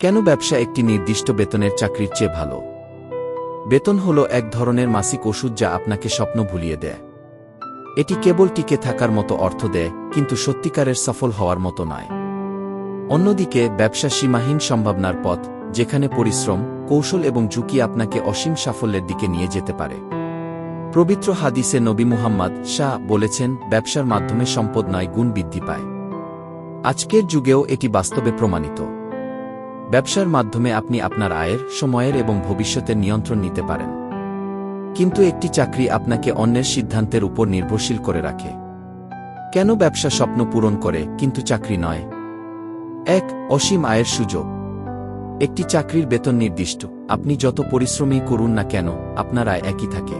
কেন ব্যবসা একটি নির্দিষ্ট বেতনের চাকরির চেয়ে ভালো? বেতন হল এক ধরনের মাসিক ওষুধ যা আপনাকে স্বপ্ন ভুলিয়ে দেয়। এটি কেবল টিকে থাকার মতো অর্থ দেয়, কিন্তু সত্যিকারের সফল হওয়ার মতো নয়। অন্যদিকে, ব্যবসা সীমাহীন সম্ভাবনার পথ, যেখানে পরিশ্রম, কৌশল এবং ঝুঁকি আপনাকে অসীম সাফল্যের দিকে নিয়ে যেতে পারে। পবিত্র হাদিসে নবী মুহাম্মদ শাহ বলেছেন, ব্যবসার মাধ্যমে সম্পদ নয়, গুণ বৃদ্ধি পায়। আজকের যুগেও এটি বাস্তবে প্রমাণিত। ব্যবসার মাধ্যমে আপনি আপনার আয়ের, সময়ের এবং ভবিষ্যতের নিয়ন্ত্রণ নিতে পারেন। কিন্তু একটি চাকরি আপনাকে অন্যের সিদ্ধান্তের উপর নির্ভরশীল করে রাখে। কেন ব্যবসা স্বপ্ন পূরণ করে, কিন্তু চাকরি নয়? এক, অসীম আয়ের সুযোগ। একটি চাকরির বেতন নির্দিষ্ট। আপনি যত পরিশ্রমী করুন না কেন, আপনার আয় একই থাকে।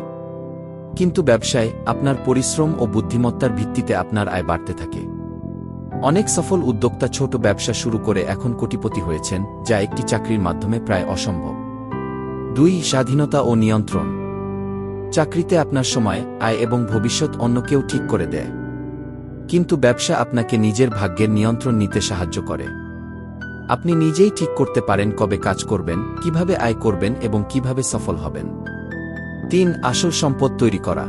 কিন্তু ব্যবসায়, আপনার পরিশ্রম ও বুদ্ধিমত্তার ভিত্তিতে আপনার আয় বাড়তে থাকে। অনেক সফল উদ্যোক্তা ছোট ব্যবসা শুরু করে এখন কোটিপতি হয়েছেন, যা একটি চাকরির মাধ্যমে প্রায় অসম্ভব। দুই, স্বাধীনতা ও নিয়ন্ত্রণ। চাকরিতে আপনার সময়, আয় এবং ভবিষ্যৎ অন্য কেউ ঠিক করে দেয়। কিন্তু ব্যবসা আপনাকে নিজের ভাগ্যের নিয়ন্ত্রণ নিতে সাহায্য করে। আপনি নিজেই ঠিক করতে পারেন কবে কাজ করবেন, কীভাবে আয় করবেন এবং কীভাবে সফল হবেন। তিন, আসল সম্পদ তৈরি করা।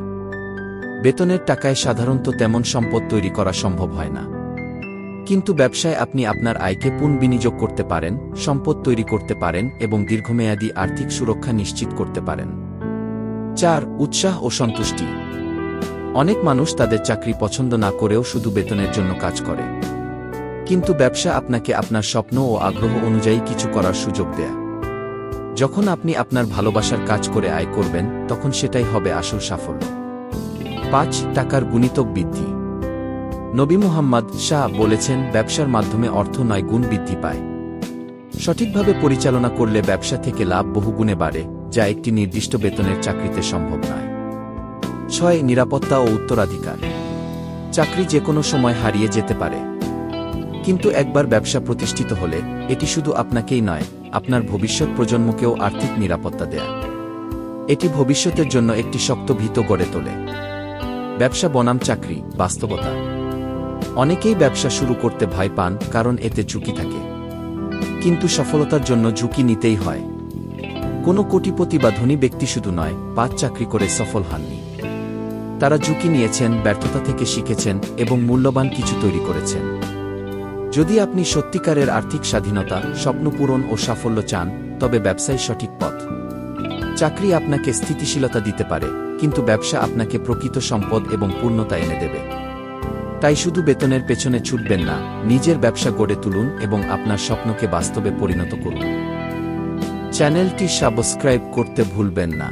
বেতনের টাকায় সাধারণত তেমন সম্পদ তৈরি করা সম্ভব হয় না। কিন্তু ব্যবসায় আপনি আপনার আয়কে পুনঃবিনিয়োগ করতে পারেন, সম্পদ তৈরি করতে পারেন এবং দীর্ঘমেয়াদী আর্থিক সুরক্ষা নিশ্চিত করতে পারেন। চার, উৎসাহ ও সন্তুষ্টি। অনেক মানুষ তাদের চাকরি পছন্দ না করেও শুধু বেতনের জন্য কাজ করে। কিন্তু ব্যবসা আপনাকে আপনার স্বপ্ন ও আগ্রহ অনুযায়ী কিছু করার সুযোগ দেয়। যখন আপনি আপনার ভালোবাসার কাজ করে আয় করবেন, তখন সেটাই হবে আসল সাফল্য। পাঁচ, টাকার গুণিতক বৃদ্ধি। নবী মোহাম্মদ শাহ বলেছেন, ব্যবসার মাধ্যমে অর্থ নয়, গুণ বৃদ্ধি পায়। সঠিকভাবে পরিচালনা করলে ব্যবসা থেকে লাভ বহুগুণে বাড়ে, যা একটি নির্দিষ্ট বেতনের চাকরিতে সম্ভব নয়। ছয়, নিরাপত্তা ও উত্তরাধিকার। চাকরি যে কোনো সময় হারিয়ে যেতে পারে। কিন্তু একবার ব্যবসা প্রতিষ্ঠিত হলে, এটি শুধু আপনাকেই নয়, আপনার ভবিষ্যৎ প্রজন্মকেও আর্থিক নিরাপত্তা দেয়। এটি ভবিষ্যতের জন্য একটি শক্ত ভীত গড়ে তোলে। ব্যবসা বনাম চাকরি, বাস্তবতা। অনেকেই ব্যবসা শুরু করতে ভয় পান, কারণ এতে ঝুঁকি থাকে। কিন্তু সফলতার জন্য ঝুঁকি নিতেই হয়। কোনো কোটিপতি বা ধনী ব্যক্তি শুধু নয়, পাঁচ চাকরি করে সফল হননি। তারা ঝুঁকি নিয়েছেন, ব্যর্থতা থেকে শিখেছেন এবং মূল্যবান কিছু তৈরি করেছেন। যদি আপনি সত্যিকারের আর্থিক স্বাধীনতা স্বপ্নপূরণ ও সাফল্য চান, তবে ব্যবসায় সঠিক পথ। চাকরি আপনাকে স্থিতিশীলতা দিতে পারে, কিন্তু ব্যবসা আপনাকে প্রকৃত সম্পদ এবং পূর্ণতা এনে দেবে। তাই শুধু বেতনের পেছনে ছুটবেন না, নিজের ব্যবসা গড়ে তুলুন এবং আপনার স্বপ্নকে বাস্তবে পরিণত করুন। চ্যানেলটি সাবস্ক্রাইব করতে ভুলবেন না।